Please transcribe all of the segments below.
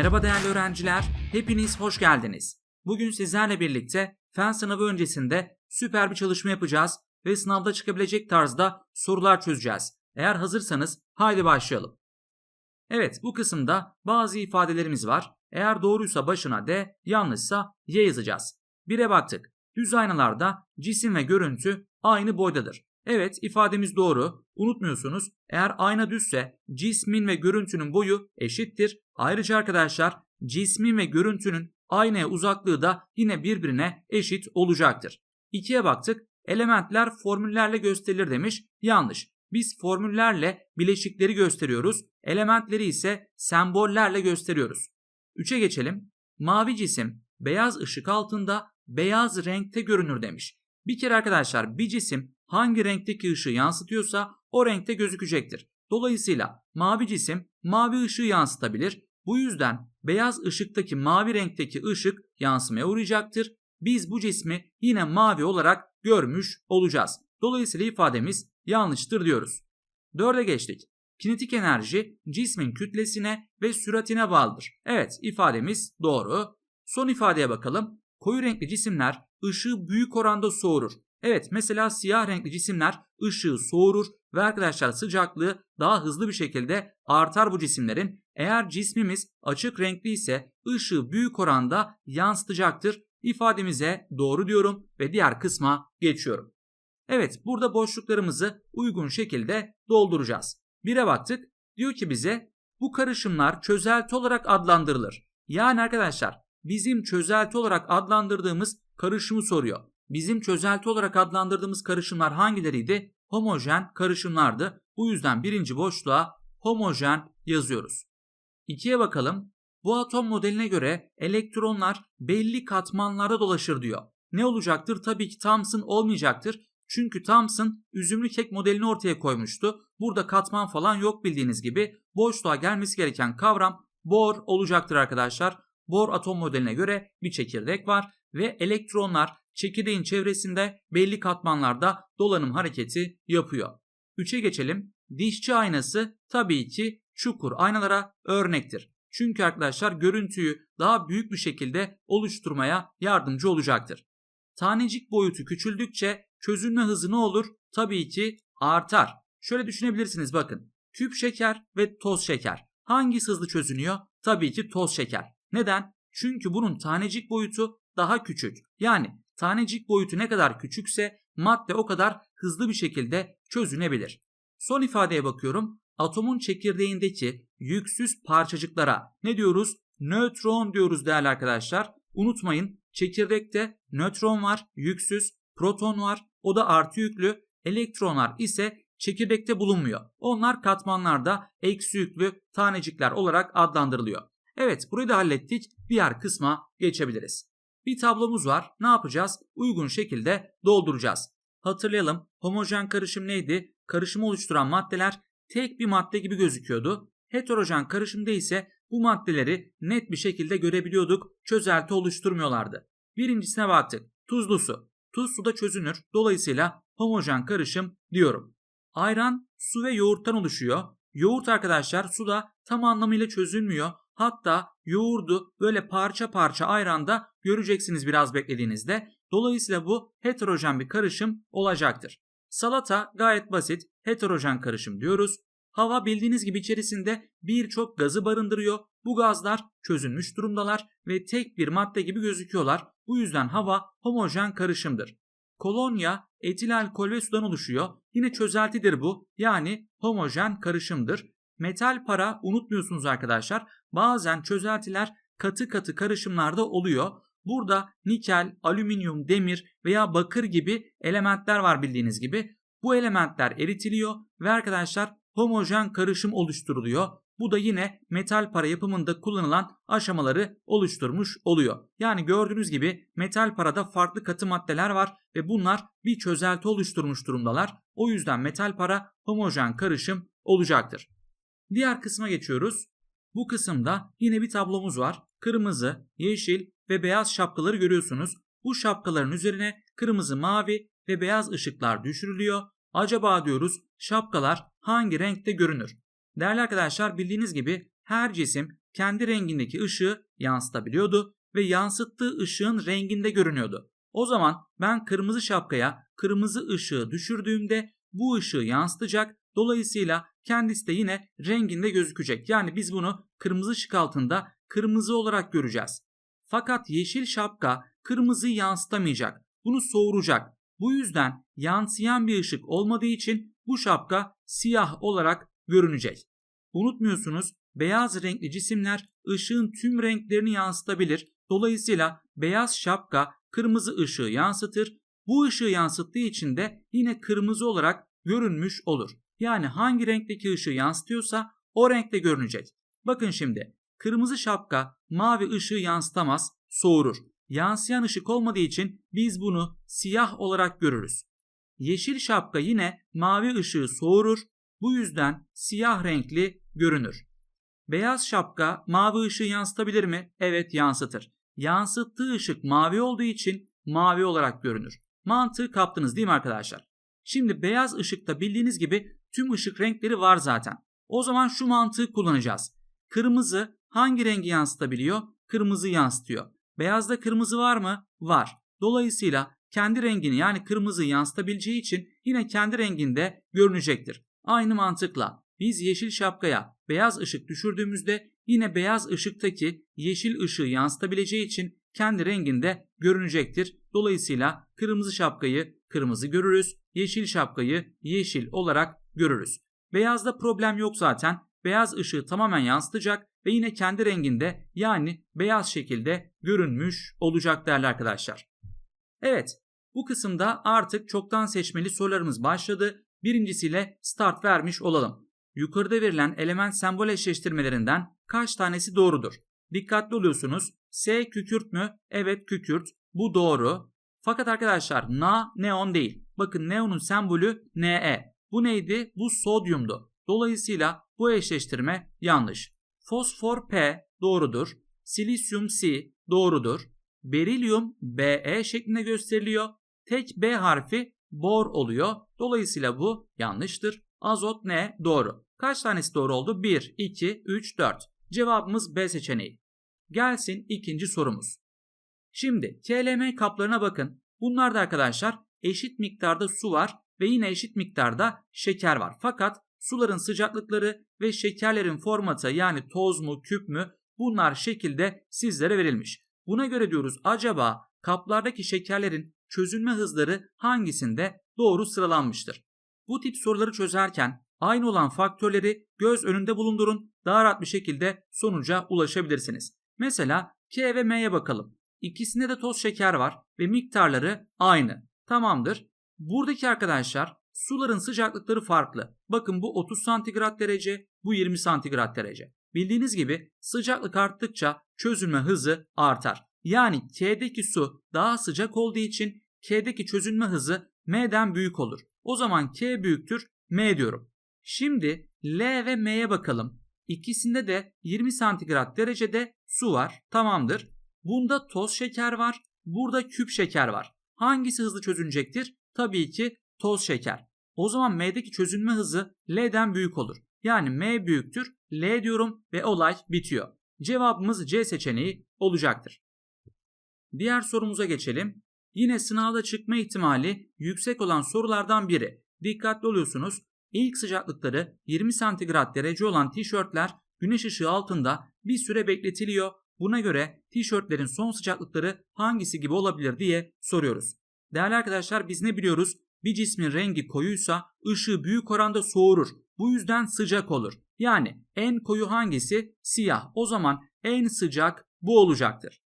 Merhaba değerli öğrenciler, hepiniz hoş geldiniz. Bugün sizlerle birlikte fen sınavı öncesinde süper bir çalışma yapacağız ve sınavda çıkabilecek tarzda sorular çözeceğiz. Eğer hazırsanız haydi başlayalım. Evet bu kısımda bazı ifadelerimiz var. Eğer doğruysa başına D, yanlışsa Y yazacağız. 1'e baktık. Düz aynalarda cisim ve görüntü aynı boydadır. Evet ifademiz doğru. Unutmuyorsunuz eğer ayna düzse cismin ve görüntünün boyu eşittir. Ayrıca arkadaşlar cismin ve görüntünün aynaya uzaklığı da yine birbirine eşit olacaktır. 2'ye baktık. Elementler formüllerle gösterilir demiş. Yanlış. Biz formüllerle bileşikleri gösteriyoruz. Elementleri ise sembollerle gösteriyoruz. 3'e geçelim. Mavi cisim beyaz ışık altında beyaz renkte görünür demiş. Bir kere arkadaşlar bir cisim hangi renkteki ışığı yansıtıyorsa o renkte gözükecektir. Dolayısıyla mavi cisim mavi ışığı yansıtabilir. Bu yüzden beyaz ışıktaki mavi renkteki ışık yansımaya uğrayacaktır. Biz bu cismi yine mavi olarak görmüş olacağız. Dolayısıyla ifademiz yanlıştır diyoruz. Dörde geçtik. Kinetik enerji cismin kütlesine ve süratine bağlıdır. Evet ifademiz doğru. Son ifadeye bakalım. Koyu renkli cisimler ışığı büyük oranda soğurur. Evet mesela siyah renkli cisimler ışığı soğurur ve arkadaşlar sıcaklığı daha hızlı bir şekilde artar bu cisimlerin. Eğer cismimiz açık renkli ise ışığı büyük oranda yansıtacaktır. İfademize doğru diyorum ve diğer kısma geçiyorum. Evet burada boşluklarımızı uygun şekilde dolduracağız. Bire baktık. Diyor ki bize bu karışımlar çözelti olarak adlandırılır. Yani arkadaşlar bizim çözelti olarak adlandırdığımız karışımı soruyor. Bizim çözelti olarak adlandırdığımız karışımlar hangileriydi? Homojen karışımlardı. Bu yüzden birinci boşluğa homojen yazıyoruz. İkiye bakalım. Bu atom modeline göre elektronlar belli katmanlarda dolaşır diyor. Ne olacaktır? Tabii ki Thomson olmayacaktır. Çünkü Thomson üzümlü kek modelini ortaya koymuştu. Burada katman falan yok bildiğiniz gibi. Boşluğa gelmesi gereken kavram Bohr olacaktır arkadaşlar. Bohr atom modeline göre bir çekirdek var ve elektronlar çekirdeğin çevresinde belli katmanlarda dolanım hareketi yapıyor. 3'e geçelim. Dişçi aynası tabii ki çukur aynalara örnektir. Çünkü arkadaşlar görüntüyü daha büyük bir şekilde oluşturmaya yardımcı olacaktır. Tanecik boyutu küçüldükçe çözünme hızı ne olur? Tabii ki artar. Şöyle düşünebilirsiniz bakın. Küp şeker ve toz şeker. Hangisi hızlı çözünüyor? Tabii ki toz şeker. Neden? Çünkü bunun tanecik boyutu daha küçük. Yani tanecik boyutu ne kadar küçükse madde o kadar hızlı bir şekilde çözünebilir. Son ifadeye bakıyorum. Atomun çekirdeğindeki yüksüz parçacıklara ne diyoruz? Nötron diyoruz değerli arkadaşlar. Unutmayın çekirdekte nötron var, yüksüz, proton var, o da artı yüklü, elektronlar ise çekirdekte bulunmuyor. Onlar katmanlarda eksi yüklü tanecikler olarak adlandırılıyor. Evet burayı da hallettik. Diğer kısma geçebiliriz. Bir tablomuz var. Ne yapacağız? Uygun şekilde dolduracağız. Hatırlayalım homojen karışım neydi? Karışımı oluşturan maddeler tek bir madde gibi gözüküyordu. Heterojen karışımda ise bu maddeleri net bir şekilde görebiliyorduk. Çözelti oluşturmuyorlardı. Birincisine baktık. Tuzlu su. Tuz suda çözünür. Dolayısıyla homojen karışım diyorum. Ayran su ve yoğurttan oluşuyor. Yoğurt arkadaşlar suda tam anlamıyla çözülmüyor. Hatta yoğurdu böyle parça parça ayranda göreceksiniz biraz beklediğinizde. Dolayısıyla bu heterojen bir karışım olacaktır. Salata gayet basit heterojen karışım diyoruz. Hava bildiğiniz gibi içerisinde birçok gazı barındırıyor. Bu gazlar çözülmüş durumdalar ve tek bir madde gibi gözüküyorlar. Bu yüzden hava homojen karışımdır. Kolonya etil alkol ve sudan oluşuyor. Yine çözeltidir bu. Yani homojen karışımdır. Metal para unutmuyorsunuz arkadaşlar. Bazen çözeltiler katı katı karışımlarda oluyor. Burada nikel, alüminyum, demir veya bakır gibi elementler var bildiğiniz gibi. Bu elementler eritiliyor ve arkadaşlar homojen karışım oluşturuluyor. Bu da yine metal para yapımında kullanılan aşamaları oluşturmuş oluyor. Yani gördüğünüz gibi metal parada farklı katı maddeler var ve bunlar bir çözelti oluşturmuş durumdalar. O yüzden metal para homojen karışım olacaktır. Diğer kısma geçiyoruz. Bu kısımda yine bir tablomuz var. Kırmızı, yeşil ve beyaz şapkaları görüyorsunuz. Bu şapkaların üzerine kırmızı, mavi ve beyaz ışıklar düşürülüyor. Acaba diyoruz şapkalar hangi renkte görünür? Değerli arkadaşlar bildiğiniz gibi her cisim kendi rengindeki ışığı yansıtabiliyordu ve yansıttığı ışığın renginde görünüyordu. O zaman ben kırmızı şapkaya kırmızı ışığı düşürdüğümde bu ışığı yansıtacak. Dolayısıyla kendisi de yine renginde gözükecek. Yani biz bunu kırmızı ışık altında kırmızı olarak göreceğiz. Fakat yeşil şapka kırmızıyı yansıtamayacak. Bunu soğuracak. Bu yüzden yansıyan bir ışık olmadığı için bu şapka siyah olarak görünecek. Unutmuyorsunuz beyaz renkli cisimler ışığın tüm renklerini yansıtabilir. Dolayısıyla beyaz şapka kırmızı ışığı yansıtır. Bu ışığı yansıttığı için de yine kırmızı olarak görünmüş olur. Yani hangi renkteki ışığı yansıtıyorsa o renkte görünecek. Bakın şimdi kırmızı şapka mavi ışığı yansıtamaz, soğurur. Yansıyan ışık olmadığı için biz bunu siyah olarak görürüz. Yeşil şapka yine mavi ışığı soğurur. Bu yüzden siyah renkli görünür. Beyaz şapka mavi ışığı yansıtabilir mi? Evet yansıtır. Yansıttığı ışık mavi olduğu için mavi olarak görünür. Mantığı kaptınız değil mi arkadaşlar? Şimdi beyaz ışıkta bildiğiniz gibi tüm ışık renkleri var zaten. O zaman şu mantığı kullanacağız. Kırmızı hangi rengi yansıtabiliyor? Kırmızı yansıtıyor. Beyazda kırmızı var mı? Var. Dolayısıyla kendi rengini yani kırmızı yansıtabileceği için yine kendi renginde görünecektir. Aynı mantıkla biz yeşil şapkaya beyaz ışık düşürdüğümüzde yine beyaz ışıktaki yeşil ışığı yansıtabileceği için kendi renginde görünecektir. Dolayısıyla kırmızı şapkayı kırmızı görürüz, yeşil şapkayı yeşil olarak görürüz. Beyazda problem yok zaten. Beyaz ışığı tamamen yansıtacak ve yine kendi renginde yani beyaz şekilde görünmüş olacak değerli arkadaşlar. Evet bu kısımda artık çoktan seçmeli sorularımız başladı. Birincisiyle start vermiş olalım. Yukarıda verilen element sembol eşleştirmelerinden kaç tanesi doğrudur? Dikkatli oluyorsunuz. S kükürt mü? Evet kükürt. Bu doğru. Fakat arkadaşlar Na neon değil. Bakın neonun sembolü Ne. Bu neydi? Bu sodyumdu. Dolayısıyla bu eşleştirme yanlış. Fosfor P doğrudur. Silisyum C doğrudur. Berilyum Be şeklinde gösteriliyor. Tek B harfi bor oluyor. Dolayısıyla bu yanlıştır. Azot ne? Doğru. Kaç tanesi doğru oldu? 1, 2, 3, 4. Cevabımız B seçeneği. Gelsin ikinci sorumuz. Şimdi KLM kaplarına bakın. Bunlarda arkadaşlar eşit miktarda su var ve yine eşit miktarda şeker var. Fakat suların sıcaklıkları ve şekerlerin formatı yani toz mu küp mü bunlar şekilde sizlere verilmiş. Buna göre diyoruz acaba kaplardaki şekerlerin çözülme hızları hangisinde doğru sıralanmıştır? Bu tip soruları çözerken aynı olan faktörleri göz önünde bulundurun. Daha rahat bir şekilde sonuca ulaşabilirsiniz. Mesela K ve M'ye bakalım. İkisinde de toz şeker var ve miktarları aynı. Tamamdır. Buradaki arkadaşlar suların sıcaklıkları farklı. Bakın bu 30 santigrat derece, bu 20 santigrat derece. Bildiğiniz gibi sıcaklık arttıkça çözülme hızı artar. Yani K'deki su daha sıcak olduğu için K'deki çözülme hızı M'den büyük olur. O zaman K büyüktür M diyorum. Şimdi L ve M'ye bakalım. İkisinde de 20 santigrat derecede su var. Tamamdır. Bunda toz şeker var. Burada küp şeker var. Hangisi hızlı çözünecektir? Tabii ki toz şeker. O zaman M'deki çözünme hızı L'den büyük olur. Yani M büyüktür L diyorum ve olay bitiyor. Cevabımız C seçeneği olacaktır. Diğer sorumuza geçelim. Yine sınavda çıkma ihtimali yüksek olan sorulardan biri. Dikkatli oluyorsunuz. İlk sıcaklıkları 20 santigrat derece olan tişörtler güneş ışığı altında bir süre bekletiliyor. Buna göre tişörtlerin son sıcaklıkları hangisi gibi olabilir diye soruyoruz. Değerli arkadaşlar biz ne biliyoruz? Bir cismin rengi koyuysa ışığı büyük oranda soğurur. Bu yüzden sıcak olur. Yani en koyu hangisi? Siyah. O zaman en sıcak bu olacaktır.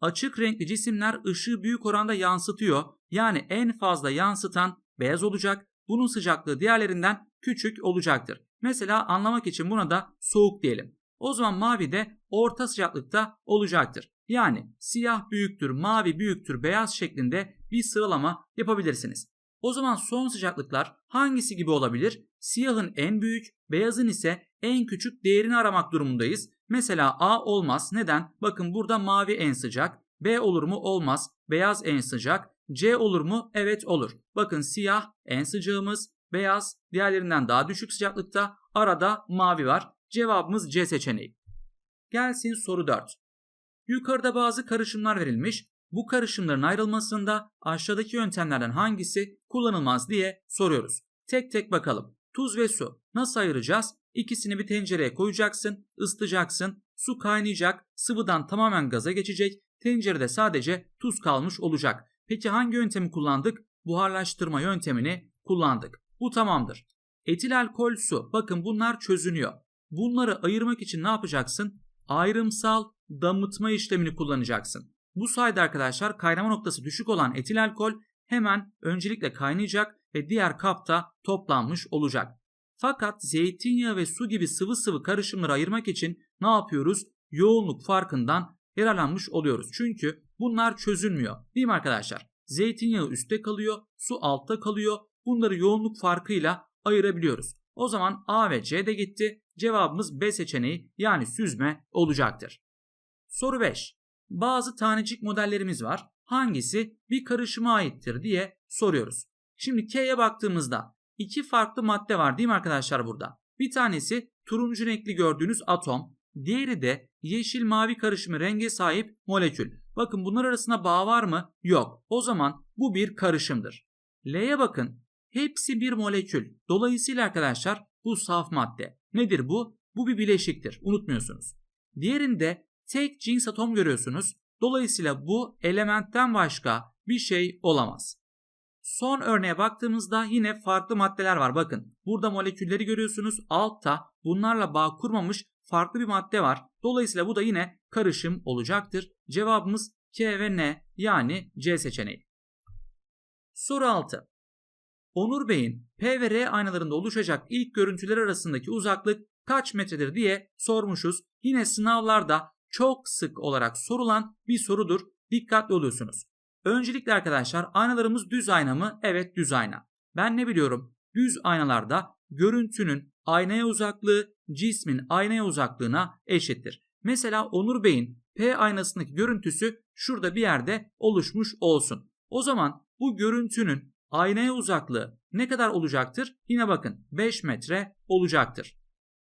Açık renkli cisimler ışığı büyük oranda yansıtıyor. Yani en fazla yansıtan beyaz olacak. Bunun sıcaklığı diğerlerinden küçük olacaktır. Mesela anlamak için buna da soğuk diyelim. O zaman mavi de orta sıcaklıkta olacaktır. Yani siyah büyüktür, mavi büyüktür, beyaz şeklinde bir sıralama yapabilirsiniz. O zaman son sıcaklıklar hangisi gibi olabilir? Siyahın en büyük, beyazın ise en küçük değerini aramak durumundayız. Mesela A olmaz. Neden? Bakın burada mavi en sıcak. B olur mu? Olmaz. Beyaz en sıcak. C olur mu? Evet olur. Bakın siyah en sıcağımız. Beyaz diğerlerinden daha düşük sıcaklıkta. Arada mavi var. Cevabımız C seçeneği. Gelsin soru 4. Yukarıda bazı karışımlar verilmiş. Bu karışımların ayrılmasında aşağıdaki yöntemlerden hangisi kullanılmaz diye soruyoruz. Tek tek bakalım. Tuz ve su. Nasıl ayıracağız? İkisini bir tencereye koyacaksın, ısıtacaksın, su kaynayacak, sıvıdan tamamen gaza geçecek, tencerede sadece tuz kalmış olacak. Peki hangi yöntemi kullandık? Buharlaştırma yöntemini kullandık. Bu tamamdır. Etil alkol su. Bakın bunlar çözünüyor. Bunları ayırmak için ne yapacaksın? Ayrımsal damıtma işlemini kullanacaksın. Bu sayede arkadaşlar kaynama noktası düşük olan etil alkol hemen öncelikle kaynayacak ve diğer kapta toplanmış olacak. Fakat zeytinyağı ve su gibi sıvı sıvı karışımları ayırmak için ne yapıyoruz? Yoğunluk farkından yararlanmış oluyoruz. Çünkü bunlar çözülmüyor. Değil mi arkadaşlar? Zeytinyağı üstte kalıyor, su altta kalıyor. Bunları yoğunluk farkıyla ayırabiliyoruz. O zaman A ve C de gitti. Cevabımız B seçeneği yani süzme olacaktır. Soru 5. Bazı tanecik modellerimiz var. Hangisi bir karışıma aittir diye soruyoruz. Şimdi K'ye baktığımızda iki farklı madde var değil mi arkadaşlar burada? Bir tanesi turuncu renkli gördüğünüz atom, diğeri de yeşil mavi karışımı renge sahip molekül. Bakın bunlar arasında bağ var mı? Yok. O zaman bu bir karışımdır. L'ye bakın. Hepsi bir molekül. Dolayısıyla arkadaşlar bu saf madde. Nedir bu? Bu bir bileşiktir. Unutmuyorsunuz. Diğerinde tek cins atom görüyorsunuz. Dolayısıyla bu elementten başka bir şey olamaz. Son örneğe baktığımızda yine farklı maddeler var. Bakın burada molekülleri görüyorsunuz. Altta bunlarla bağ kurmamış farklı bir madde var. Dolayısıyla bu da yine karışım olacaktır. Cevabımız K ve N yani C seçeneği. Soru 6. Onur Bey'in P ve R aynalarında oluşacak ilk görüntüler arasındaki uzaklık kaç metredir diye sormuşuz. Yine sınavlarda çok sık olarak sorulan bir sorudur. Dikkatli oluyorsunuz. Öncelikle arkadaşlar aynalarımız düz ayna mı? Evet düz ayna. Ben ne biliyorum? Düz aynalarda görüntünün aynaya uzaklığı cismin aynaya uzaklığına eşittir. Mesela Onur Bey'in P aynasındaki görüntüsü şurada bir yerde oluşmuş olsun. O zaman bu görüntünün aynaya uzaklığı ne kadar olacaktır? Yine bakın 5 metre olacaktır.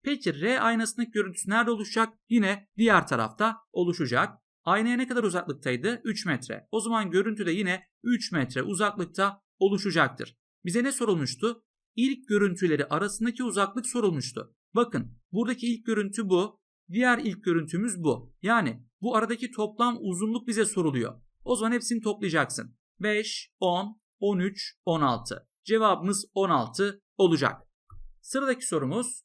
Peki R aynasındaki görüntüsü nerede oluşacak? Yine diğer tarafta oluşacak. Aynaya ne kadar uzaklıktaydı? 3 metre. O zaman görüntü de yine 3 metre uzaklıkta oluşacaktır. Bize ne sorulmuştu? İlk görüntüleri arasındaki uzaklık sorulmuştu. Bakın buradaki ilk görüntü bu. Diğer ilk görüntümüz bu. Yani bu aradaki toplam uzunluk bize soruluyor. O zaman hepsini toplayacaksın. 5, 10, 13, 16. Cevabımız 16 olacak. Sıradaki sorumuz.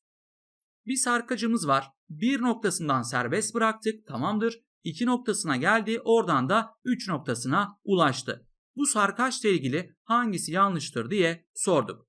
Bir sarkacımız var. Bir noktasından serbest bıraktık. Tamamdır. 2 noktasına geldi. Oradan da 3 noktasına ulaştı. Bu sarkaçla ilgili hangisi yanlıştır diye sorduk.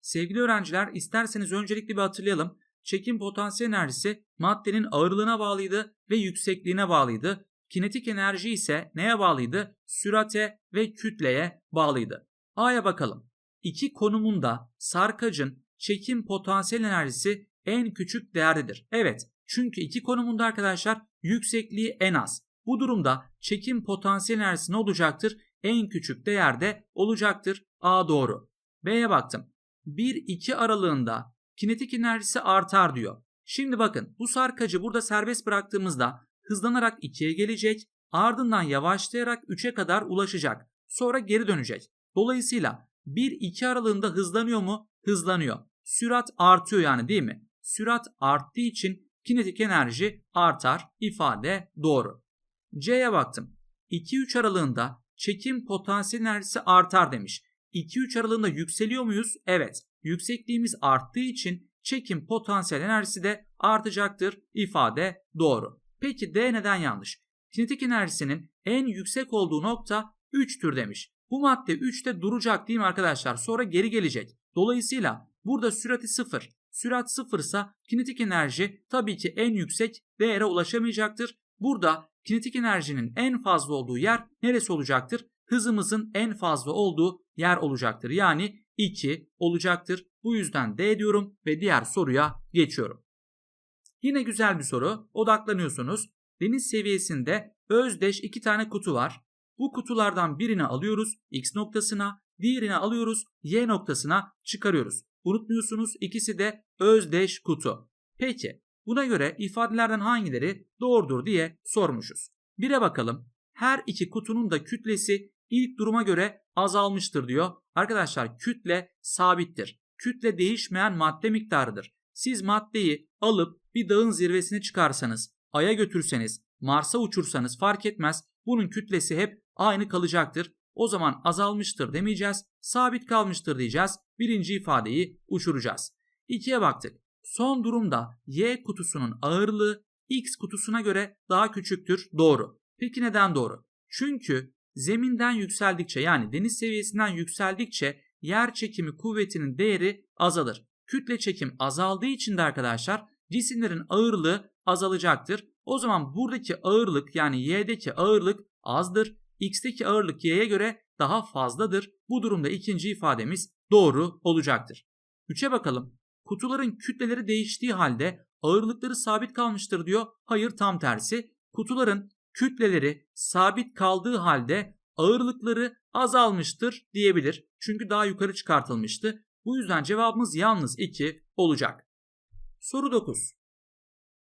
Sevgili öğrenciler isterseniz öncelikle bir hatırlayalım. Çekim potansiyel enerjisi maddenin ağırlığına bağlıydı ve yüksekliğine bağlıydı. Kinetik enerji ise neye bağlıydı? Sürate ve kütleye bağlıydı. A'ya bakalım. İki konumunda sarkacın çekim potansiyel enerjisi en küçük değerdedir. Evet çünkü iki konumunda arkadaşlar yüksekliği en az. Bu durumda çekim potansiyel enerjisi ne olacaktır? En küçük değerde olacaktır. A doğru. B'ye baktım. 1-2 aralığında kinetik enerjisi artar diyor. Şimdi bakın bu sarkacı burada serbest bıraktığımızda hızlanarak 2'ye gelecek ardından yavaşlayarak 3'e kadar ulaşacak. Sonra geri dönecek. Dolayısıyla 1-2 aralığında hızlanıyor mu? Hızlanıyor. Sürat artıyor yani değil mi? Sürat arttığı için kinetik enerji artar ifade doğru. C'ye baktım. 2-3 aralığında çekim potansiyel enerjisi artar demiş. 2-3 aralığında yükseliyor muyuz? Evet. Yüksekliğimiz arttığı için çekim potansiyel enerjisi de artacaktır ifade doğru. Peki D neden yanlış? Kinetik enerjisinin en yüksek olduğu nokta 3'tür demiş. Bu madde 3'te duracak değil mi arkadaşlar? Sonra geri gelecek. Dolayısıyla burada sürati 0. Sürat 0 ise kinetik enerji tabii ki en yüksek değere ulaşamayacaktır. Burada kinetik enerjinin en fazla olduğu yer neresi olacaktır? Hızımızın en fazla olduğu yer olacaktır. Yani 2 olacaktır. Bu yüzden D diyorum ve diğer soruya geçiyorum. Yine güzel bir soru. Odaklanıyorsunuz. Deniz seviyesinde özdeş iki tane kutu var. Bu kutulardan birini alıyoruz X noktasına, diğerini alıyoruz Y noktasına çıkarıyoruz. Unutmuyorsunuz ikisi de özdeş kutu. Peki Buna göre ifadelerden hangileri doğrudur diye sormuşuz. 1'e bakalım. Her iki kutunun da kütlesi ilk duruma göre azalmıştır diyor. Arkadaşlar kütle sabittir. Kütle değişmeyen madde miktarıdır. Siz maddeyi alıp bir dağın zirvesine çıkarsanız, aya götürseniz, Mars'a uçursanız fark etmez. Bunun kütlesi hep aynı kalacaktır. O zaman azalmıştır demeyeceğiz, sabit kalmıştır diyeceğiz. Birinci ifadeyi uçuracağız. İkiye baktık. Son durumda Y kutusunun ağırlığı X kutusuna göre daha küçüktür. Doğru. Peki neden doğru? Çünkü zeminden yükseldikçe yani deniz seviyesinden yükseldikçe yer çekimi kuvvetinin değeri azalır. Kütle çekim azaldığı için de arkadaşlar cisimlerin ağırlığı azalacaktır. O zaman buradaki ağırlık yani y'deki ağırlık azdır. X'teki ağırlık y'ye göre daha fazladır. Bu durumda ikinci ifademiz doğru olacaktır. 3'e bakalım. Kutuların kütleleri değiştiği halde ağırlıkları sabit kalmıştır diyor. Hayır tam tersi. Kutuların kütleleri sabit kaldığı halde ağırlıkları azalmıştır diyebilir. Çünkü daha yukarı çıkartılmıştı. Bu yüzden cevabımız yalnız 2 olacak. Soru 9.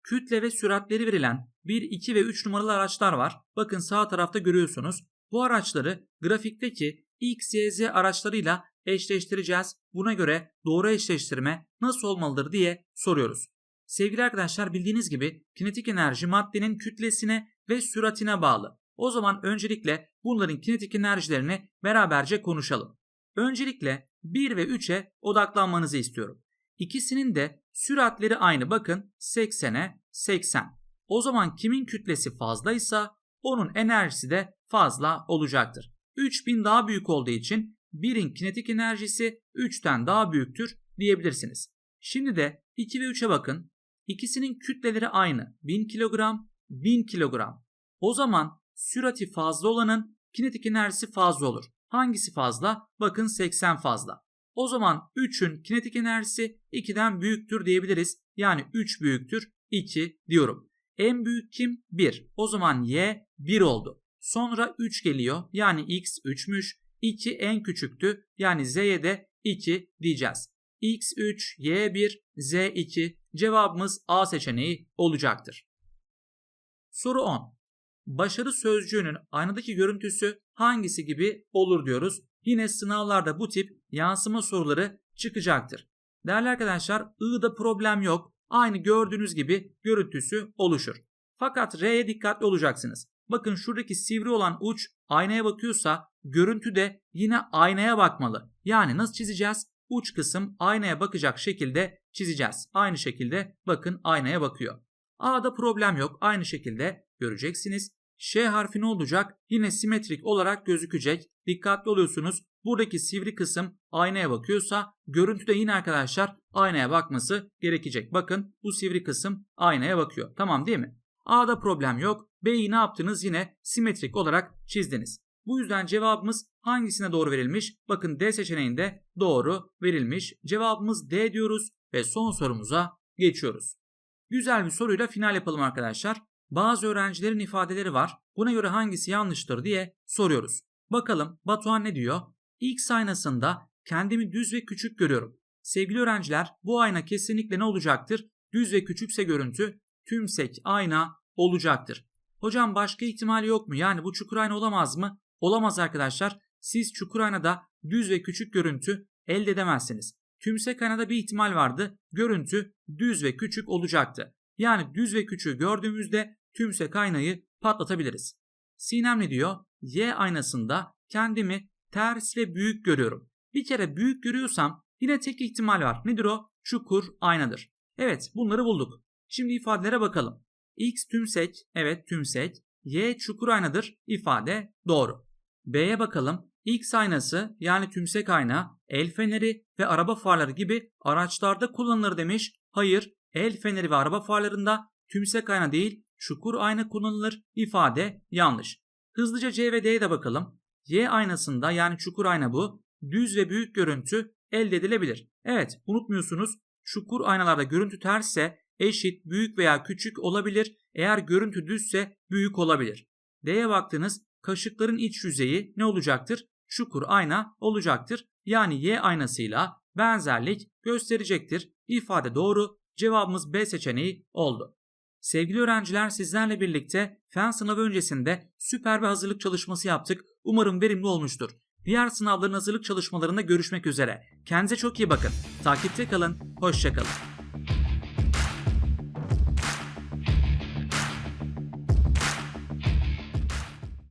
Kütle ve süratleri verilen 1, 2 ve 3 numaralı araçlar var. Bakın sağ tarafta görüyorsunuz. Bu araçları grafikteki X, Y, Z araçlarıyla eşleştireceğiz. Buna göre doğru eşleştirme nasıl olmalıdır diye soruyoruz. Sevgili arkadaşlar bildiğiniz gibi kinetik enerji maddenin kütlesine ve süratine bağlı. O zaman öncelikle bunların kinetik enerjilerini beraberce konuşalım. Öncelikle 1 ve 3'e odaklanmanızı istiyorum. İkisinin de süratleri aynı bakın 80'e 80. O zaman kimin kütlesi fazlaysa onun enerjisi de fazla olacaktır. 3000 daha büyük olduğu için 1'in kinetik enerjisi 3'ten daha büyüktür diyebilirsiniz. Şimdi de 2 ve 3'e bakın. İkisinin kütleleri aynı. 1000 kilogram, 1000 kilogram. O zaman sürati fazla olanın kinetik enerjisi fazla olur. Hangisi fazla? Bakın 80 fazla. O zaman 3'ün kinetik enerjisi 2'den büyüktür diyebiliriz. Yani 3 büyüktür 2 diyorum. En büyük kim? 1. O zaman y 1 oldu. Sonra 3 geliyor. Yani x 3'müş. 2 en küçüktü. Yani z'ye de 2 diyeceğiz. x3, y1, z2 cevabımız A seçeneği olacaktır. Soru 10. Başarı sözcüğünün aynadaki görüntüsü hangisi gibi olur diyoruz. Yine sınavlarda bu tip yansıma soruları çıkacaktır. Değerli arkadaşlar I'da problem yok. Aynı gördüğünüz gibi görüntüsü oluşur. Fakat R'ye dikkatli olacaksınız. Bakın şuradaki sivri olan uç aynaya bakıyorsa görüntü de yine aynaya bakmalı. Yani nasıl çizeceğiz? Uç kısım aynaya bakacak şekilde çizeceğiz. Aynı şekilde bakın aynaya bakıyor. A'da problem yok. Aynı şekilde göreceksiniz. Ş harfi ne olacak? Yine simetrik olarak gözükecek. Dikkatli oluyorsunuz. Buradaki sivri kısım aynaya bakıyorsa görüntüde yine arkadaşlar aynaya bakması gerekecek. Bakın bu sivri kısım aynaya bakıyor. Tamam değil mi? A'da problem yok. B'yi ne yaptınız? Yine simetrik olarak çizdiniz. Bu yüzden cevabımız hangisine doğru verilmiş? Bakın D seçeneğinde doğru verilmiş. Cevabımız D diyoruz ve son sorumuza geçiyoruz. Güzel bir soruyla final yapalım arkadaşlar. Bazı öğrencilerin ifadeleri var. Buna göre hangisi yanlıştır diye soruyoruz. Bakalım Batuhan ne diyor? X aynasında kendimi düz ve küçük görüyorum. Sevgili öğrenciler bu ayna kesinlikle ne olacaktır? Düz ve küçükse görüntü tümsek ayna olacaktır. Hocam başka ihtimal yok mu? Yani bu çukur ayna olamaz mı? Olamaz arkadaşlar. Siz çukur aynada düz ve küçük görüntü elde edemezsiniz. Tümsek aynada bir ihtimal vardı. Görüntü düz ve küçük olacaktı. Yani düz ve küçüğü gördüğümüzde tümsek aynayı patlatabiliriz. Sinem ne diyor? Y aynasında kendimi ters ve büyük görüyorum. Bir kere büyük görüyorsam yine tek ihtimal var. Nedir o? Çukur aynadır. Evet bunları bulduk. Şimdi ifadelere bakalım. X tümsek, evet tümsek. Y çukur aynadır, ifade doğru. B'ye bakalım. X aynası yani tümsek ayna, el feneri ve araba farları gibi araçlarda kullanılır demiş. Hayır, el feneri ve araba farlarında tümsek ayna değil, çukur ayna kullanılır. İfade yanlış. Hızlıca C ve D'ye de bakalım. Y aynasında yani çukur ayna bu. Düz ve büyük görüntü elde edilebilir. Evet unutmuyorsunuz çukur aynalarda görüntü tersse eşit, büyük veya küçük olabilir. Eğer görüntü düzse büyük olabilir. D'ye baktınız kaşıkların iç yüzeyi ne olacaktır? Çukur ayna olacaktır. Yani Y aynasıyla benzerlik gösterecektir. İfade doğru. Cevabımız B seçeneği oldu. Sevgili öğrenciler sizlerle birlikte fen sınavı öncesinde süper bir hazırlık çalışması yaptık. Umarım verimli olmuştur. Diğer sınavların hazırlık çalışmalarında görüşmek üzere. Kendinize çok iyi bakın. Takipte kalın. Hoşçakalın.